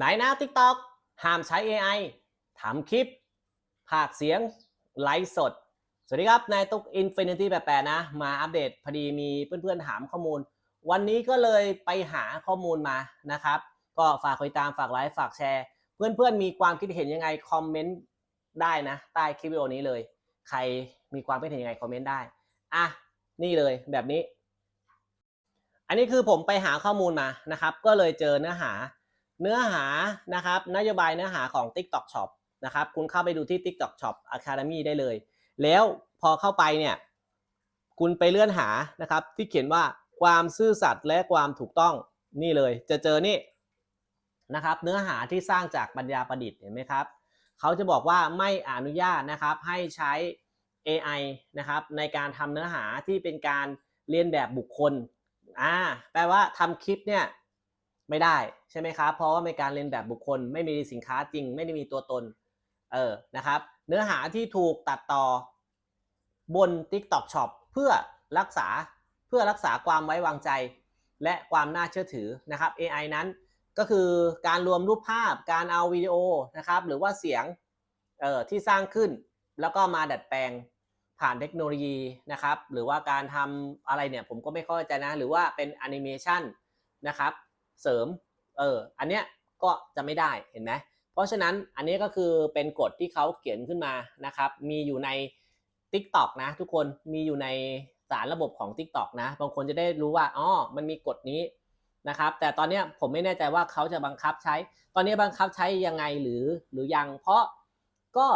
ไหนนะ TikTok ห้ามใช้ AI ทำคลิป ภาคเสียง ไลฟ์สด สวัสดีครับ นายตุ๊ก Infinity 88นะ มาอัปเดตพอดีมีเพื่อนๆ ถามข้อมูล วันนี้ก็เลยไปหาข้อมูลมานะครับ ก็ฝากคอยตามฝากไลฟ์ฝากแชร์ เพื่อนๆ มีความคิดเห็นยังไง คอมเมนต์ได้นะ ใต้คลิปวิดีโอนี้เลย ใครมีความคิดเห็นยังไง คอมเมนต์ได้ อะ นี่เลยแบบนี้ อันนี้คือผมไปหาข้อมูลมานะครับ ก็เลยเจอเนื้อหา เนื้อหานะครับนโยบายเนื้อหาของ TikTok Shop นะครับคุณเข้าไปดูที่ TikTok Shop Academy ได้เลย แล้วพอเข้าไปเนี่ยคุณไปเลื่อนหานะครับที่เขียนว่าความซื่อสัตย์และความถูกต้องนี่เลย จะเจอนี่นะครับ เนื้อหาที่สร้างจากปัญญาประดิษฐ์เห็นไหมครับเขาจะบอกว่าไม่อนุญาตนะครับให้ใช้ AI นะครับในการทำเนื้อหาที่เป็นการเรียนแบบบุคคลอ่าแปลว่าทำคลิปเนี่ย ไม่ได้ใช่ไหมครับ เพราะว่าเป็นการเรียนแบบบุคคล ไม่มีสินค้าจริง ไม่ได้มีตัวตน เออ นะครับ เนื้อหาที่ถูกตัดต่อบน TikTok Shop เพื่อรักษาเพื่อรักษาความไว้วางใจ และความน่าเชื่อถือนะครับ AI นั้นก็คือการรวมรูปภาพ การเอาวิดีโอนะครับ หรือว่าเสียงเอ่อที่สร้างขึ้น แล้วก็มาดัดแปลงผ่านเทคโนโลยีนะครับ หรือว่าการทำอะไรเนี่ยผมก็ไม่เข้าใจนะ หรือว่าเป็นแอนิเมชันนะครับ เสริมเอออันเนี้ยก็จะไม่ได้เห็นไหมเพราะฉะนั้นอันนี้ก็คือเป็นกฎที่เขาเขียนขึ้นมานะครับ มีอยู่ใน TikTok นะทุกคนมีอยู่ในสารระบบของ TikTok นะ บางคนจะได้รู้ว่าอ๋อมันมีกฎนี้นะครับ แต่ตอนเนี้ยผมไม่แน่ใจว่าเขาจะบังคับใช้ ตอนนี้บังคับใช้ยังไงหรือหรือยัง เพราะก็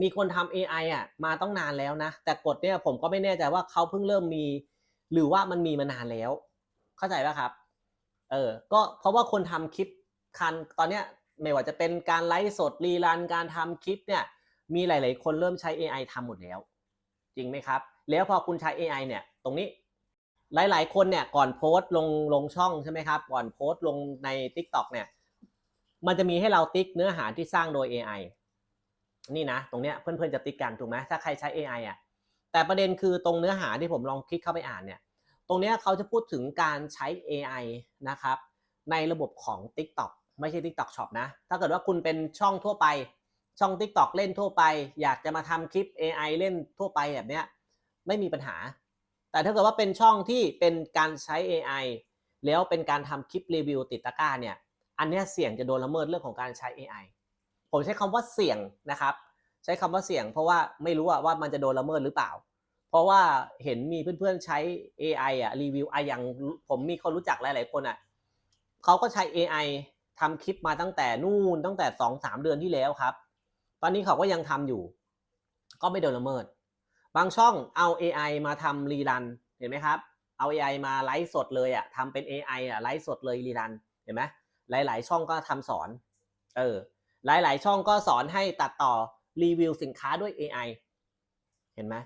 มีคนทำ AI อะมาต้องนานแล้วนะ แต่กฎเนี่ยผมก็ไม่แน่ใจว่าเขาเพิ่งเริ่มมี หรือว่ามันมีมานานแล้ว เข้าใจป่ะครับ เออ ก็เพราะว่าคนทำคลิปคันตอนเนี้ยไม่ว่าจะเป็นการไลฟ์สดรีรันการทำคลิปเนี่ย มีหลาย ๆ คนเริ่มใช้ AI ทำหมดแล้ว จริงไหมครับ แล้วพอคุณใช้ AI เนี่ย ตรงนี้ หลาย ๆ คนเนี่ยก่อนโพสต์ลงลงช่องใช่ไหมครับ ก่อนโพสต์ลงใน TikTok เนี่ย มันจะมีให้เราติ๊กเนื้อหาที่สร้างโดย AI นี่นะ ตรงเนี้ยเพื่อน ๆ จะติ๊กกันถูกไหมถ้าใครใช้ AI อะแต่ประเด็นคือตรงเนื้อหาที่ผมลองคลิกเข้าไปอ่านเนี่ย ตรงนี้เขาจะพูดถึงการใช้ AI นะครับ ในระบบของ TikTok ไม่ใช่ TikTok Shop นะ ถ้าเกิดว่าคุณเป็นช่องทั่วไป ช่อง TikTok เล่นทั่วไป อยากจะมาทำคลิป AI เล่นทั่วไปแบบเนี้ยไม่มีปัญหา แต่ถ้าเกิดว่าเป็นช่องที่เป็นการใช้ AI แล้วเป็นการทำคลิปรีวิวติดตะกร้าเนี่ย อันนี้เสี่ยงจะโดนละเมิดเรื่องของการใช้ AI ผมใช้คำว่าเสี่ยงนะครับ ใช้คำว่าเสี่ยง เพราะว่าไม่รู้ว่ามันจะโดนละเมิดหรือเปล่า เพราะว่าเห็นมีเพื่อนๆใช้ AI อะรีวิวอะอย่างผมมีคนรู้จักหลาย ๆ คนอะเขาก็ใช้ AI ทำคลิปมาตั้งแต่นู่นตั้งแต่สองสามเดือนที่แล้วครับ ตอนนี้เขาก็ยังทำอยู่ ก็ไม่โดนละเมิด บางช่องเอา AI มาทำรีรันเห็นไหมครับ เอา AI มาไลฟ์สดเลยอะทำเป็น AI อะไลฟ์สดเลยรีรันเห็นไหมหลาย ๆ ช่องก็ทำสอน เออ หลาย ๆ ช่องก็สอนให้ตัดต่อรีวิวสินค้าด้วย AI เห็นไหม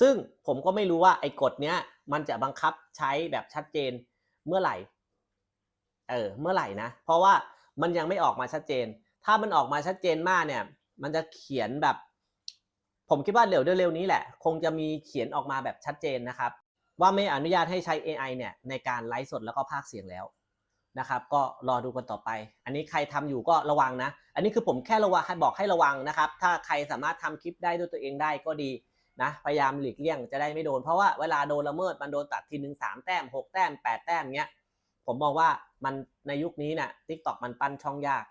ซึ่งผมก็ไม่รู้ว่าไอ้กฎเนี้ยมันจะบังคับใช้แบบชัดเจนเมื่อไหร่ เออ เมื่อไหร่นะ เพราะว่ามันยังไม่ออกมาชัดเจน ถ้ามันออกมาชัดเจนมากเนี่ย มันจะเขียนแบบ ผมคิดว่าเร็วเร็วๆนี้แหละ คงจะมีเขียนออกมาแบบชัดเจนนะครับ ว่าไม่อนุญาตให้ใช้ AI เนี่ยในการไลฟ์สดแล้วก็พากย์เสียงแล้วนะครับ ก็รอดูกันต่อไป อันนี้ใครทำอยู่ก็ระวังนะ อันนี้คือผมแค่ระวังบอกให้ระวังนะครับ ถ้าใครสามารถทำคลิปได้ด้วยตัวเองได้ก็ดี นะพยายามหลีกเลี่ยงจะได้ไม่โดน เพราะว่าเวลาโดนละเมิดมันโดนตัดทีหนึ่งสามแต้มหกแต้มแปดแต้มเงี้ยผมมองว่ามันในยุคนี้เนี่ยทิกตอกมันปั้นช่องยาก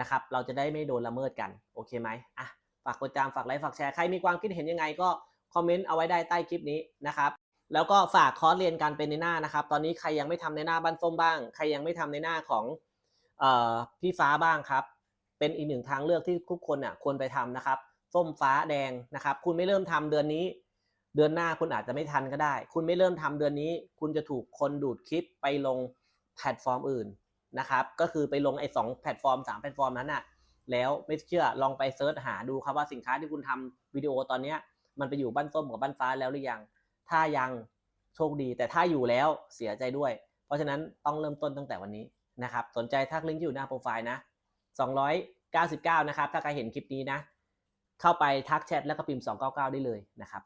นะครับเราจะได้ไม่โดนละเมิดกันโอเคไหมอะฝากกดติดตามฝากไลค์ฝากแชร์ใครมีความคิดเห็นยังไงก็คอมเมนต์เอาไว้ได้ใต้คลิปนี้นะครับแล้วก็ฝากคอร์สเรียนการเป็นในหน้านะครับ ตอนนี้ใครยังไม่ทำในหน้าบ้านส้มบ้าง ใครยังไม่ทำในหน้าของออพี่ฟ้าบ้างครับ เป็นอีกหนึ่งทางเลือกที่ทุกคนอะควรไปทำนะครับ ส้มฟ้าแดงนะครับ คุณไม่เริ่มทำเดือนนี้ เดือนหน้าคุณอาจจะไม่ทันก็ได้ คุณไม่เริ่มทำเดือนนี้ คุณจะถูกคนดูดคลิปไปลงแพลตฟอร์มอื่นนะครับ ก็คือไปลงไอ้สองแพลตฟอร์มสามแพลตฟอร์มนั้นอะแล้วไม่เชื่อลองไปเซิร์ชหาดูครับว่าสินค้าที่คุณทำวิดีโอตอนเนี้ยมันไปอยู่บ้านส้มกับบ้านฟ้าแล้วหรือยัง ถ้ายังโชคดี แต่ถ้าอยู่แล้วเสียใจด้วย เพราะฉะนั้นต้องเริ่มต้นตั้งแต่วันนี้นะครับ สนใจทักลิงก์ที่อยู่หน้าโปรไฟล์นะ299 นะครับ ถ้าใครเห็นคลิปนี้นะ เข้าไปทักแชทแล้วก็พิมพ์ 299 ได้เลยนะครับ